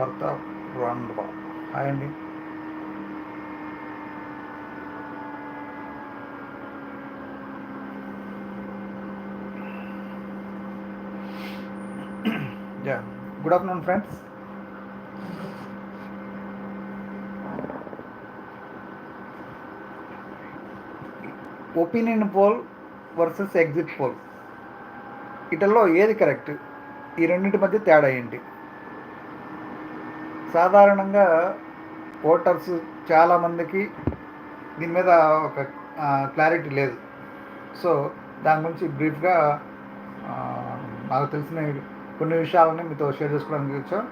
ప్రతాప్ రాండ్బా హాయ్ అండి yeah good afternoon friends opinion poll versus exit poll ఇటల్లో ఏది correct ఈ రెండింటి మధ్య తేడా ఏంటి? సాధారణంగా ఓటర్స్ చాలామందికి దీని మీద ఒక క్లారిటీ లేదు. సో దాని గురించి బ్రీఫ్గా నాకు తెలిసిన కొన్ని విషయాలని మీతో షేర్ చేసుకోవడానికి వచ్చాం.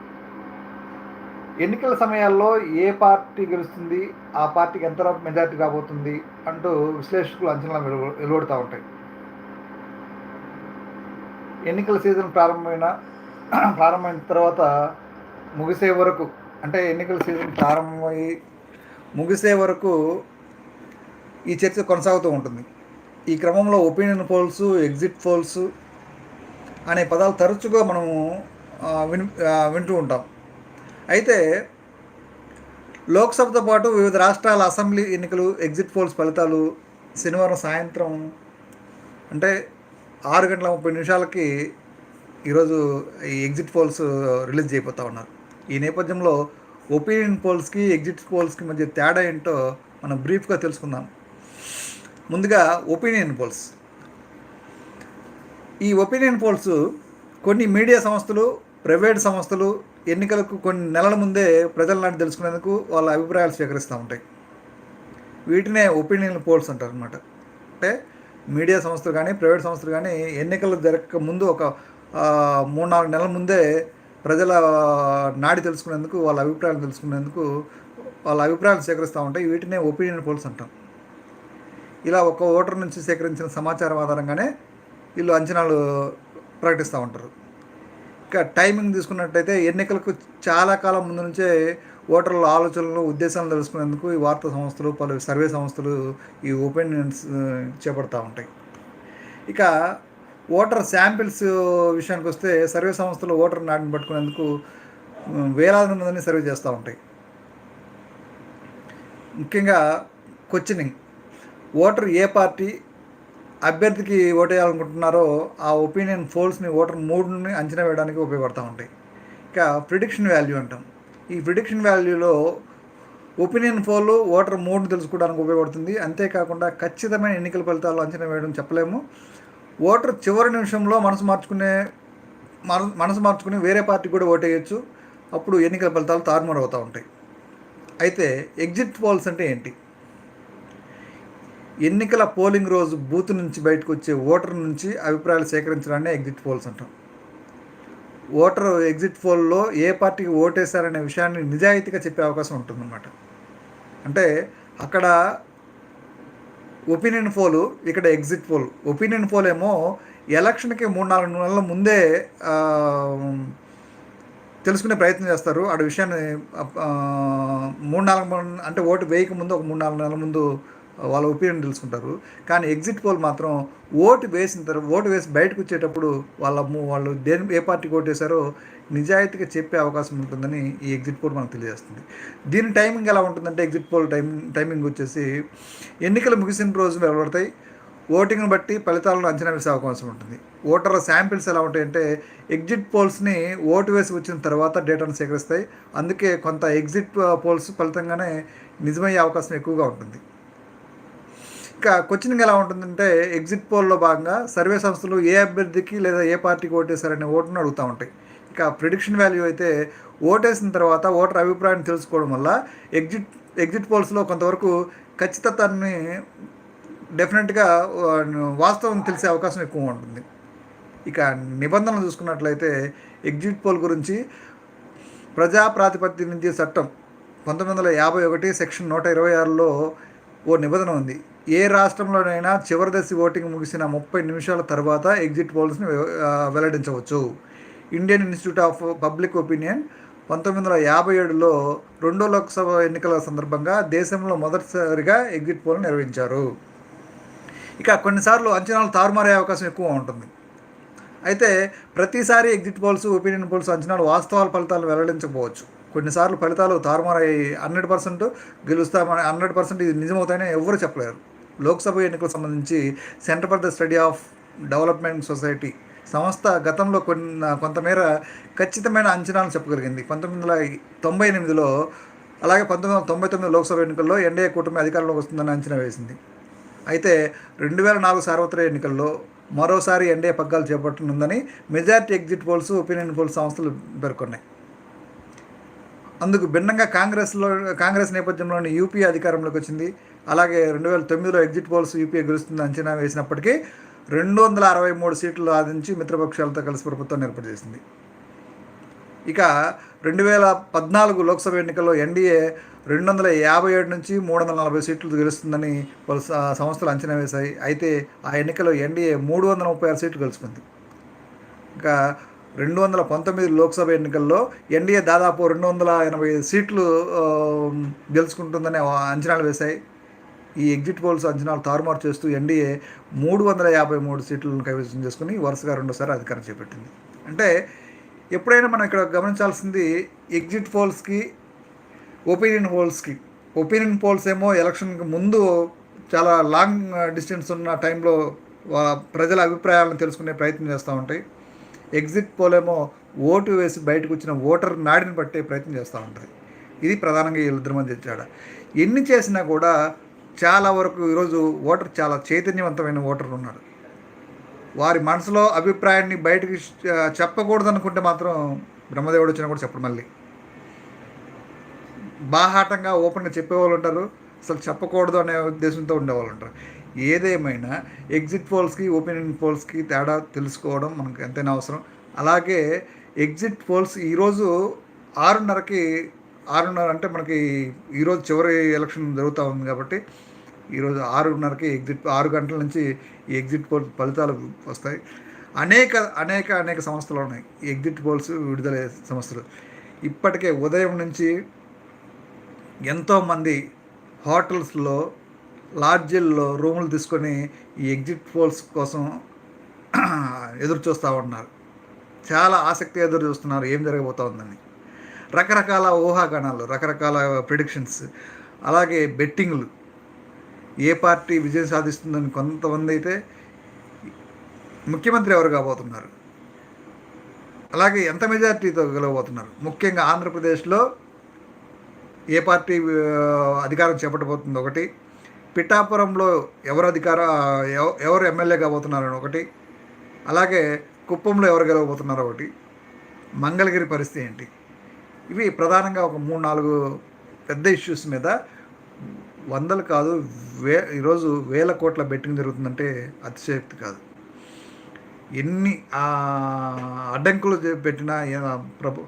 ఎన్నికల సమయాల్లో ఏ పార్టీ గెలుస్తుంది ఆ పార్టీకి ఎంత మెజారిటీ రాబోతుంది అంటూ విశ్లేషకులు అంచనాలు వెలువడుతూ ఉంటాయి. ఎన్నికల సీజన్ ప్రారంభమైన ప్రారంభమైన తర్వాత ముగిసే వరకు అంటే ఎన్నికల సీజన్ ప్రారంభమయ్యి ముగిసే వరకు ఈ చర్చ కొనసాగుతూ ఉంటుంది. ఈ క్రమంలో ఒపీనియన్ పోల్స్ ఎగ్జిట్ పోల్స్ అనే పదాలు తరచుగా మనము విన్ వింటూ ఉంటాం. అయితే లోక్సభతో పాటు వివిధ రాష్ట్రాల అసెంబ్లీ ఎన్నికలు ఎగ్జిట్ పోల్స్ ఫలితాలు శనివారం సాయంత్రం అంటే ఆరు గంటల ముప్పై నిమిషాలకి ఈరోజు ఈ ఎగ్జిట్ పోల్స్ రిలీజ్ చేయబోతా ఉన్నారు. ఈ నేపథ్యంలో ఒపీనియన్ పోల్స్కి ఎగ్జిట్ పోల్స్కి మధ్య తేడా ఏంటో మనం బ్రీఫ్గా తెలుసుకుందాం. ముందుగా ఒపీనియన్ పోల్స్. ఈ ఒపీనియన్ పోల్స్ కొన్ని మీడియా సంస్థలు ప్రైవేట్ సంస్థలు ఎన్నికలకు కొన్ని నెలల ముందే ప్రజల నాటి తెలుసుకునేందుకు వాళ్ళ అభిప్రాయాలు స్వీకరిస్తూ ఉంటాయి. వీటినే ఒపీనియన్ పోల్స్ అంటారు అనమాట అంటే మీడియా సంస్థలు కానీ ప్రైవేట్ సంస్థలు కానీ ఎన్నికలు జరగక ముందు ఒక మూడు నాలుగు నెలల ముందే ప్రజల నాడి తెలుసుకునేందుకు వాళ్ళ అభిప్రాయాలు తెలుసుకునేందుకు వాళ్ళ అభిప్రాయాలు సేకరిస్తూ ఉంటాయి. వీటినే ఒపీనియన్ పోల్స్ అంటాం. ఇలా ఒక్క ఓటర్ నుంచి సేకరించిన సమాచారం ఆధారంగానే వీళ్ళు అంచనాలు ప్రకటిస్తూ ఉంటారు. ఇంకా టైమింగ్ తీసుకున్నట్టయితే ఎన్నికలకు చాలా కాలం ముందు నుంచే ఓటర్ల ఆలోచనలు ఉద్దేశాలు తెలుసుకునేందుకు ఈ వార్తా సంస్థలు పలు సర్వే సంస్థలు ఈ ఒపీనియన్స్ చేపడతా ఉంటాయి. ఇక ఓటర్ శాంపిల్స్ విషయానికి వస్తే సర్వే సంస్థలు ఓటర్ నాటిని పట్టుకునేందుకు వేలాది మందిని సర్వే చేస్తూ ఉంటాయి. ముఖ్యంగా క్వశ్చనింగ్. ఓటర్ ఏ పార్టీ అభ్యర్థికి ఓటేయాలనుకుంటున్నారో ఆ ఒపీనియన్ పోల్స్ని ఓటర్ మూడ్ని అంచనా వేయడానికి ఉపయోగపడుతూ ఉంటాయి. ఇక ప్రిడిక్షన్ వాల్యూ అంటాం. ఈ ప్రిడిక్షన్ వాల్యూలో ఒపీనియన్ పోల్ ఓటర్ మూడ్ని తెలుసుకోవడానికి ఉపయోగపడుతుంది. అంతేకాకుండా ఖచ్చితమైన ఎన్నికల ఫలితాలు అంచనా వేయడం చెప్పలేము. ఓటర్ చివరి నిమిషంలో మనసు మార్చుకునే మన- మనసు మార్చుకుని వేరే పార్టీకి కూడా ఓటేయచ్చు. అప్పుడు ఎన్నికల ఫలితాలు తారుమారు అవుతూ ఉంటాయి. అయితే ఎగ్జిట్ పోల్స్ అంటే ఏంటి? ఎన్నికల పోలింగ్ రోజు బూత్ నుంచి బయటకు వచ్చే ఓటర్ నుంచి అభిప్రాయాలు సేకరించడాన్ని ఎగ్జిట్ పోల్స్ అంటాం. ఓటర్ ఎగ్జిట్ పోల్లో ఏ పార్టీకి ఓటేశారనే విషయాన్ని నిజాయితీగా చెప్పే అవకాశం ఉంటుందన్నమాట. అంటే అక్కడ ఒపీనియన్ పోలు ఇక్కడ ఎగ్జిట్ పోల్. ఒపీనియన్ పోల్ ఏమో ఎలక్షన్కి మూడు నాలుగు నెలల ముందే తెలుసుకునే ప్రయత్నం చేస్తారు. ఆ విషయాన్ని మూడు నాలుగు అంటే ఓటు వేయక ముందు ఒక మూడు నాలుగు నెలల ముందు వాళ్ళ ఒపీనియన్ తెలుసుకుంటారు. కానీ ఎగ్జిట్ పోల్ మాత్రం ఓటు వేసిన తర్వాత ఓటు వేసి బయటకు వచ్చేటప్పుడు వాళ్ళ వాళ్ళు దేని ఏ పార్టీకి ఓటు వేశారో నిజాయితీగా చెప్పే అవకాశం ఉంటుందని ఈ ఎగ్జిట్ పోల్ మనకు తెలియజేస్తుంది. దీని టైమింగ్ ఎలా ఉంటుందంటే ఎగ్జిట్ పోల్ టైం టైమింగ్ వచ్చేసి ఎన్నికలు ముగిసిన రోజు వెలువడతాయి. ఓటింగ్ను బట్టి ఫలితాలను అంచనా వేసే అవకాశం ఉంటుంది. ఓటర్ల శాంపిల్స్ ఎలా ఉంటాయంటే ఎగ్జిట్ పోల్స్ని ఓటు వేసి వచ్చిన తర్వాత డేటాను సేకరిస్తాయి. అందుకే కొంత ఎగ్జిట్ పోల్స్ ఫలితంగానే నిజమయ్యే అవకాశం ఎక్కువగా ఉంటుంది. క్వశ్చనింగ్ ఎలా ఉంటుందంటే ఎగ్జిట్ పోల్లో భాగంగా సర్వే సంస్థలు ఏ అభ్యర్థికి లేదా ఏ పార్టీకి ఓటేశారనే ఓటును అడుగుతూ ఉంటాయి. ఇక ప్రిడిక్షన్ వాల్యూ అయితే ఓటేసిన తర్వాత ఓటర్ అభిప్రాయాన్ని తెలుసుకోవడం వల్ల ఎగ్జిట్ ఎగ్జిట్ పోల్స్లో కొంతవరకు ఖచ్చితత్వాన్ని డెఫినెట్గా వాస్తవం తెలిసే అవకాశం ఎక్కువ ఉంటుంది. ఇక నిబంధనలు చూసుకున్నట్లయితే ఎగ్జిట్ పోల్ గురించి ప్రజా ప్రాతిపత్యం చట్టం పంతొమ్మిది వందల యాభై ఒకటి సెక్షన్ నూట ఇరవై ఆరులో ఓ నిబంధన ఉంది. ఏ రాష్ట్రంలోనైనా చివరి దశ ఓటింగ్ ముగిసిన ముప్పై నిమిషాల తర్వాత ఎగ్జిట్ పోల్స్ని వెల్లడించవచ్చు. Indian Institute of Public Opinion పంతొమ్మిది వందల యాభై ఏడులో రెండో లోక్సభ ఎన్నికల సందర్భంగా దేశంలో మొదటిసారిగా ఎగ్జిట్ పోల్ నిర్వహించారు. ఇక కొన్నిసార్లు అంచనాలు తారుమారే అవకాశం ఎక్కువ ఉంటుంది. అయితే ప్రతిసారి ఎగ్జిట్ పోల్స్ ఒపీనియన్ పోల్స్ అంచనాలు వాస్తవాల ఫలితాలు వెల్లడించకపోవచ్చు. కొన్నిసార్లు ఫలితాలు తారుమారై హండ్రెడ్ పర్సెంట్ గెలుస్తామని హండ్రెడ్ పర్సెంట్ ఇది నిజమవుతాయని ఎవరు చెప్పలేరు. లోక్సభ ఎన్నికలకు సంబంధించి Centre for the Study of Development Society సంస్థ గతంలో కొన్ని కొంతమేర ఖచ్చితమైన అంచనాలు చెప్పగలిగింది. పంతొమ్మిది వందల తొంభై ఎనిమిదిలో అలాగే పంతొమ్మిది వందల తొంభై తొమ్మిది లోక్సభ ఎన్నికల్లో ఎన్డీఏ కూటమి అధికారంలోకి వస్తుందని అంచనా వేసింది. అయితే రెండు వేల నాలుగు సార్వత్రిక ఎన్నికల్లో మరోసారి ఎన్డీఏ పగ్గాలు చేపట్టనుందని majority exit polls opinion polls సంస్థలు పేర్కొన్నాయి. అందుకు భిన్నంగా కాంగ్రెస్లో కాంగ్రెస్ నేపథ్యంలోని యూపీ అధికారంలోకి వచ్చింది. అలాగే రెండు వేల తొమ్మిదిలో ఎగ్జిట్ పోల్స్ యూపీఏ గెలుస్తుంది అంచనా వేసినప్పటికీ రెండు వందల అరవై మూడు సీట్లు సాధించి మిత్రపక్షాలతో కలిసి ప్రభుత్వాన్ని ఏర్పాటు చేసింది. ఇక రెండు వేల పద్నాలుగు లోక్సభ ఎన్నికల్లో ఎన్డీఏ రెండు వందల యాభై ఏడు నుంచి మూడు వందల నలభై సీట్లు గెలుస్తుందని పలు సంస్థలు అంచనా వేశాయి. అయితే ఆ ఎన్నికల్లో ఎన్డీఏ మూడు వందల ముప్పై ఆరు సీట్లు గెలుచుకుంది. ఇంకా రెండు వందల పంతొమ్మిది లోక్సభ ఎన్నికల్లో ఎన్డీఏ దాదాపు రెండు వందల ఎనభై సీట్లు గెలుచుకుంటుందని అంచనాలు వేశాయి. ఈ ఎగ్జిట్ పోల్స్ అంచనాలు తారుమారు చేస్తూ ఎన్డీఏ మూడు వందల యాభై మూడు సీట్లను కైవసం చేసుకుని వరుసగా రెండోసారి అధికారం చేపట్టింది. అంటే ఎప్పుడైనా మనం ఇక్కడ గమనించాల్సింది ఎగ్జిట్ పోల్స్కి ఒపీనియన్ పోల్స్కి. ఒపీనియన్ పోల్స్ ఏమో ఎలక్షన్కి ముందు చాలా లాంగ్ డిస్టెన్స్ ఉన్న టైంలో ప్రజల అభిప్రాయాలను తెలుసుకునే ప్రయత్నం చేస్తూ ఉంటాయి. ఎగ్జిట్ పోల్ ఏమో ఓటు వేసి బయటకు వచ్చిన ఓటర్ నాడిని పట్టే ప్రయత్నం చేస్తూ ఉంటుంది. ఇది ప్రధానంగా వీళ్ళిద్దరి మంది తేడా. ఎన్ని చేసినా కూడా చాలా వరకు ఈరోజు ఓటర్ చాలా చైతన్యవంతమైన ఓటర్లు ఉన్నారు. వారి మనసులో అభిప్రాయాన్ని బయటకు చెప్పకూడదు అనుకుంటే మాత్రం బ్రహ్మదేవుడు వచ్చినా కూడా చెప్పడు మళ్ళీ. బాహాటంగా ఓపెన్గా చెప్పేవాళ్ళు ఉంటారు అసలు చెప్పకూడదు అనే ఉద్దేశంతో ఉండేవాళ్ళు ఉంటారు. ఏదేమైనా ఎగ్జిట్ పోల్స్కి ఓపెనింగ్ పోల్స్కి తేడా తెలుసుకోవడం మనకు ఎంతైనా అవసరం. అలాగే ఎగ్జిట్ పోల్స్ ఈరోజు ఆరున్నరకి ఆరున్నర అంటే మనకి ఈరోజు చివరి ఎలక్షన్ జరుగుతూ ఉంది కాబట్టి ఈరోజు ఆరున్నరకి ఎగ్జిట్ ఆరు గంటల నుంచి ఈ ఎగ్జిట్ పోల్ ఫలితాలు వస్తాయి. అనేక అనేక అనేక సంస్థలు ఉన్నాయి. ఎగ్జిట్ పోల్స్ విడుదల సంస్థలు. ఇప్పటికే ఉదయం నుంచి ఎంతోమంది హోటల్స్లో లాడ్జీల్లో రూములు తీసుకొని ఈ ఎగ్జిట్ పోల్స్ కోసం ఎదురు చూస్తూ ఉన్నారు. చాలా ఆసక్తి ఎదురు చూస్తున్నారు. ఏం జరగబోతోందని రకరకాల ఊహాగానాలు రకరకాల ప్రిడిక్షన్స్ అలాగే బెట్టింగ్లు ఏ పార్టీ విజయం సాధిస్తుందని కొంతమంది అయితే ముఖ్యమంత్రి ఎవరు కాబోతున్నారు? అలాగే ఎంత మెజారిటీతో గెలవబోతున్నారు? ముఖ్యంగా ఆంధ్రప్రదేశ్లో ఏ పార్టీ అధికారం చేపట్టబోతుంది ఒకటి పిఠాపురంలో ఎవరు అధికార ఎవ- ఎవరు ఎమ్మెల్యే కాబోతున్నారని ఒకటి అలాగే కుప్పంలో ఎవరు గెలవబోతున్నారో ఒకటి మంగళగిరి పరిస్థితి ఏంటి? ఇవి ప్రధానంగా ఒక మూడు నాలుగు పెద్ద ఇష్యూస్ మీద వందలు కాదు వే ఈరోజు వేల కోట్ల బెట్టింగ్ జరుగుతుందంటే అతిశయోక్తి కాదు. ఎన్ని అడ్డంకులు చే- పెట్టినా ఏ- ప్రభు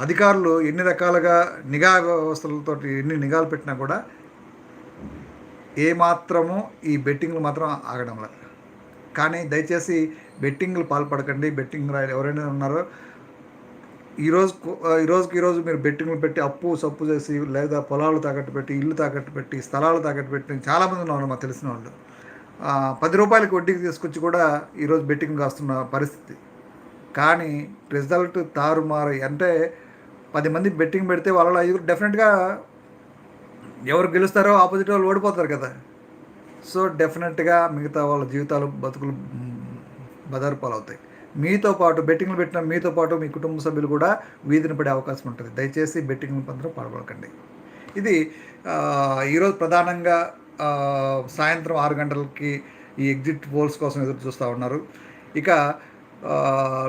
అధికారులు ఎన్ని రకాలుగా నిఘా వ్యవస్థలతో ఎన్ని నిఘాలు పెట్టినా కూడా ఏమాత్రము ఈ బెట్టింగ్లు మాత్రం ఆగడం లేదు. కానీ దయచేసి బెట్టింగ్లు పాల్పడకండి. బెట్టింగ్ ఎవరైనా ఉన్నారో ఈరోజు ఈరోజుకి ఈరోజు మీరు బెట్టింగ్లు పెట్టి అప్పు సప్పు చేసి లేదా పొలాలు తాకట్టు పెట్టి ఇల్లు తాకట్టు పెట్టి స్థలాలు తాకట్టు పెట్టి చాలామంది ఉన్నారు మాకు తెలిసిన వాళ్ళు. పది రూపాయలకి వడ్డీకి తీసుకొచ్చి కూడా ఈరోజు బెట్టింగ్ కాస్తున్న పరిస్థితి. కానీ రిజల్ట్ తారుమారు అంటే పది మంది బెట్టింగ్ పెడితే వాళ్ళలో ఐదుగురు డెఫినెట్గా ఎవరు గెలుస్తారో ఆపోజిట్ వాళ్ళు ఓడిపోతారు కదా. సో డెఫినెట్గా మిగతా వాళ్ళ జీవితాలు బతుకులు మ్, బదారు పాలవుతాయి మీతో పాటు బెట్టింగ్లు పెట్టిన మీతో పాటు మీ కుటుంబ సభ్యులు కూడా వీధిని పడే అవకాశం ఉంటుంది. దయచేసి బెట్టింగ్లు పంతరం పాల్గొనకండి. ఇది ఈరోజు ప్రధానంగా సాయంత్రం ఆరు గంటలకి ఈ ఎగ్జిట్ పోల్స్ కోసం ఎదురు చూస్తూ ఉన్నారు. ఇక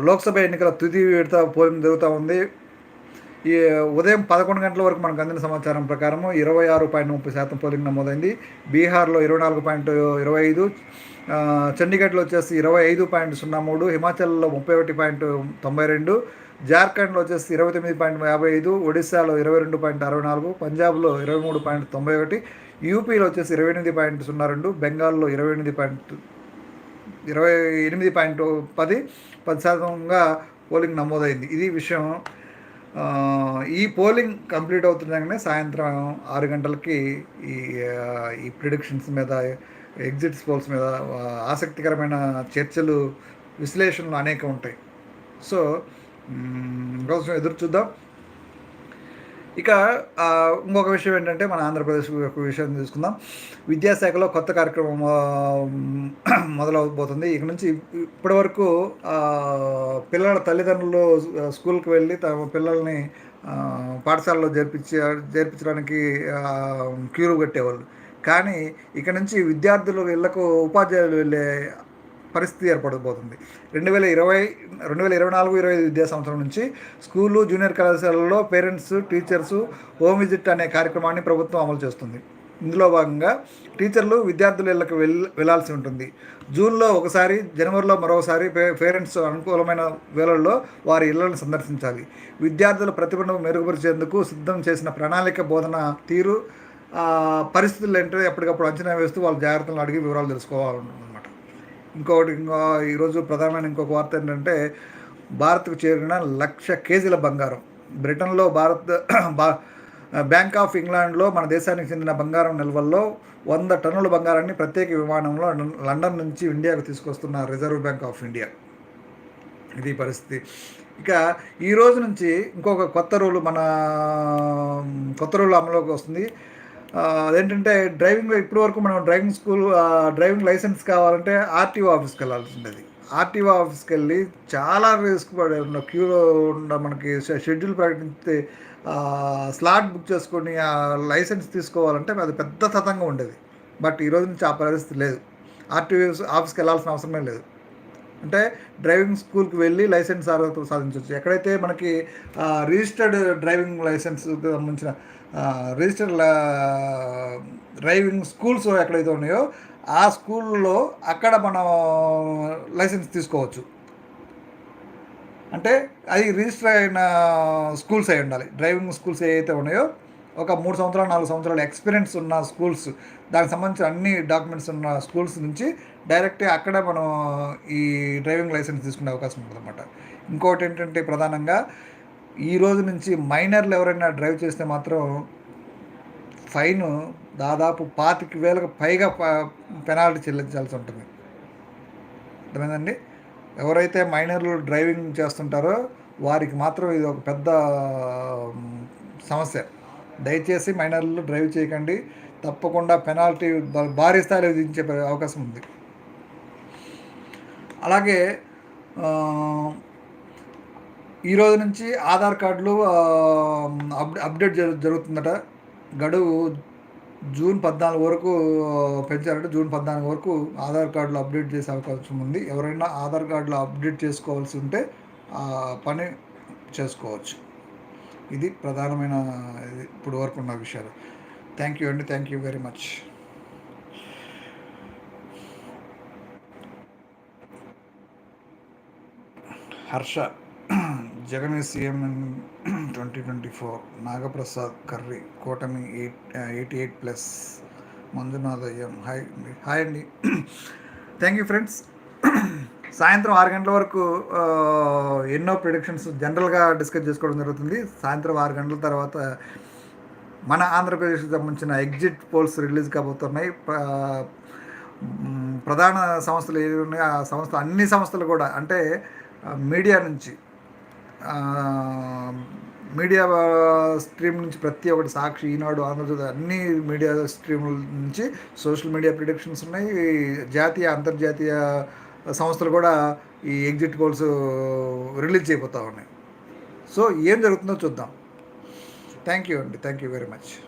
లోక్సభ ఎన్నికల తుది విడత పోలింగ్ జరుగుతూ ఉంది. ఈ ఉదయం పదకొండు గంటల వరకు మనకు అందిన సమాచారం ప్రకారం ఇరవై ఆరు పాయింట్ ముప్పై శాతం పోలింగ్ నమోదైంది. బీహార్లో ఇరవై నాలుగు పాయింట్ ఇరవై ఐదు చండీగఢ్లో వచ్చేసి ఇరవై ఐదు పాయింట్ సున్నా మూడు హిమాచల్లో ముప్పై ఒకటి పాయింట్ తొంభై రెండు జార్ఖండ్లో వచ్చేసి ఇరవై తొమ్మిది పాయింట్ యాభై ఐదు ఒడిశాలో ఇరవై రెండు పాయింట్ అరవై నాలుగు పంజాబ్లో ఇరవై మూడు పాయింట్ తొంభై ఒకటి యూపీలో వచ్చేసి ఇరవై ఎనిమిది పాయింట్ సున్నా రెండు బెంగాల్లో ఇరవై ఎనిమిది పాయింట్ ఇరవై ఎనిమిది పాయింట్ పది పది శాతంగా పోలింగ్ నమోదైంది. ఇది విషయం ఈ పోలింగ్ కంప్లీట్ అవుతుండగానే సాయంత్రం ఆరు గంటలకి ఈ ఈ ప్రిడిక్షన్స్ మీద ఎగ్జిట్స్ పోల్స్ మీద ఆసక్తికరమైన చర్చలు విశ్లేషణలు అనేక ఉంటాయి. సో కోసం ఎదురు చూద్దాం. ఇక ఇంకొక విషయం ఏంటంటే మన ఆంధ్రప్రదేశ్ యొక్క విషయం తీసుకుందాం. విద్యాశాఖలో కొత్త కార్యక్రమం మొదలవబోతుంది. ఇక నుంచి ఇప్పటివరకు పిల్లల తల్లిదండ్రులు స్కూల్కి వెళ్ళి తమ పిల్లల్ని పాఠశాలలో చేర్పించి చేర్పించడానికి క్యూరు కట్టేవాళ్ళు. కానీ ఇక నుంచి విద్యార్థులు ఇళ్ళకు ఉపాధ్యాయులు వెళ్ళే పరిస్థితి ఏర్పడబోతుంది. రెండు వేల ఇరవై రెండు వేల ఇరవై నాలుగు ఇరవై ఐదు విద్యా సంవత్సరం నుంచి స్కూళ్ళు జూనియర్ కళాశాలల్లో పేరెంట్స్ టీచర్స్ హోమ్ విజిట్ అనే కార్యక్రమాన్ని ప్రభుత్వం అమలు చేస్తుంది. ఇందులో భాగంగా టీచర్లు విద్యార్థుల ఇళ్ళకు వెళ్ వెళ్ళాల్సి ఉంటుంది. జూన్లో ఒకసారి జనవరిలో మరోసారి పే పేరెంట్స్ అనుకూలమైన వేళల్లో వారి ఇళ్ళను సందర్శించాలి. విద్యార్థుల ప్రతిభను మెరుగుపరిచేందుకు సిద్ధం చేసిన ప్రణాళిక బోధన తీరు పరిస్థితులు ఏంటో ఎప్పటికప్పుడు అంచనా వేస్తూ వాళ్ళ జాగ్రత్తలను అడిగి వివరాలు తెలుసుకోవాలన్నమాట ఇంకొకటి ఇంకో ఈరోజు ప్రధానమైన ఇంకొక వార్త ఏంటంటే భారత్కు చేరిన లక్ష కేజీల బంగారం. బ్రిటన్లో భారత్ బా బ్యాంక్ ఆఫ్ ఇంగ్లాండ్లో మన దేశానికి చెందిన బంగారం నిల్వల్లో వంద టన్నుల బంగారాన్ని ప్రత్యేక విమానంలో లండన్ నుంచి ఇండియాకు తీసుకొస్తున్న రిజర్వ్ బ్యాంక్ ఆఫ్ ఇండియా. ఇది పరిస్థితి. ఇక ఈ రోజు నుంచి ఇంకొక కొత్త రూల్ మన కొత్త రూల్ అమలులోకి వస్తుంది. అదేంటంటే డ్రైవింగ్ ఇప్పటి వరకు మనం డ్రైవింగ్ స్కూల్ డ్రైవింగ్ లైసెన్స్ కావాలంటే ఆర్టీఓ ఆఫీస్కి వెళ్ళాల్సి ఉండేది ఆర్టీఓ ఆఫీస్కి వెళ్ళి చాలా రిస్క్ పడే ఉన్న క్యూలో ఉన్న మనకి షెడ్యూల్ ప్రకటిస్తే స్లాట్ బుక్ చేసుకొని ఆ లైసెన్స్ తీసుకోవాలంటే అది పెద్ద తతంగా ఉండేది. బట్ ఈరోజు నుంచి ఆ పరిస్థితి లేదు. ఆర్టీఓ ఆఫీస్కి వెళ్ళాల్సిన అవసరమే లేదు. అంటే డ్రైవింగ్ స్కూల్కి వెళ్ళి లైసెన్స్ అర్హత సాధించవచ్చు ఎక్కడైతే మనకి రిజిస్టర్డ్ డ్రైవింగ్ లైసెన్స్ సంబంధించిన రిజిస్టర్డ్ డ్రైవింగ్ స్కూల్స్ ఎక్కడైతే ఉన్నాయో ఆ స్కూల్లో అక్కడ మనం లైసెన్స్ తీసుకోవచ్చు. అంటే అది రిజిస్టర్ అయిన స్కూల్స్ అయి ఉండాలి. డ్రైవింగ్ స్కూల్స్ ఏవైతే ఉన్నాయో ఒక మూడు సంవత్సరాలు నాలుగు సంవత్సరాలు ఎక్స్పీరియన్స్ ఉన్న స్కూల్స్ దానికి సంబంధించిన అన్ని డాక్యుమెంట్స్ ఉన్న స్కూల్స్ నుంచి డైరెక్ట్గా అక్కడే మనం ఈ డ్రైవింగ్ లైసెన్స్ తీసుకునే అవకాశం ఉందన్నమాట. ఇంకోటి ఏంటంటే ప్రధానంగా ఈ రోజు నుంచి మైనర్లు ఎవరైనా డ్రైవ్ చేస్తే మాత్రం ఫైన్ దాదాపు పాతిక వేలకు పైగా పెనాల్టీ చెల్లించాల్సి ఉంటుంది. అర్థమైందండి? ఎవరైతే మైనర్లు డ్రైవింగ్ చేస్తుంటారో వారికి మాత్రం ఇది ఒక పెద్ద సమస్య. దయచేసి మైనర్లు డ్రైవ్ చేయకండి. తప్పకుండా పెనాల్టీ భారీ స్థాయిలో విధించే అవకాశం ఉంది. అలాగే ఈరోజు నుంచి ఆధార్ కార్డులు అప్ అప్డేట్ జరుగుతుందట. గడువు జూన్ పద్నాలుగు వరకు పెంచారంటే. జూన్ పద్నాలుగు వరకు ఆధార్ కార్డులు అప్డేట్ చేసే అవకాశం ఉంది. ఎవరైనా ఆధార్ కార్డులు అప్డేట్ చేసుకోవాల్సి ఉంటే ఆ పని చేసుకోవచ్చు. ఇది ప్రధానమైన ఇది ఇప్పుడు వరకు ఉన్న విషయాలు. థ్యాంక్ యూ అండి. Thank you very much Harsha Jagan CM twenty twenty four Nagaprasad Karri కూటమి eight eighty eight plus Manjunath అయ్యం hi అండి. హాయ్ అండి థ్యాంక్ యూ ఫ్రెండ్స్ సాయంత్రం ఆరు గంటల వరకు ఎన్నో ప్రిడిక్షన్స్ జనరల్గా డిస్కస్ చేసుకోవడం జరుగుతుంది. సాయంత్రం ఆరు గంటల తర్వాత మన ఆంధ్రప్రదేశ్కి సంబంధించిన ఎగ్జిట్ పోల్స్ రిలీజ్ కాబోతున్నాయి. ప్రధాన సంస్థలు ఏవి ఉన్నాయో ఆ సంస్థ అన్ని సంస్థలు కూడా అంటే మీడియా నుంచి మీడియా స్ట్రీమ్ నుంచి ప్రతి ఒక్కటి సాక్షి ఈనాడు ఆంధ్రజ్యోతి అన్ని మీడియా స్ట్రీముల నుంచి సోషల్ మీడియా ప్రిడిక్షన్స్ ఉన్నాయి. జాతీయ అంతర్జాతీయ సంస్థలు కూడా ఈ ఎగ్జిట్ పోల్స్ రిలీజ్ అయిపోతూ ఉన్నాయి. సో ఏం జరుగుతుందో చూద్దాం. థ్యాంక్ యూ అండి. Thank you very much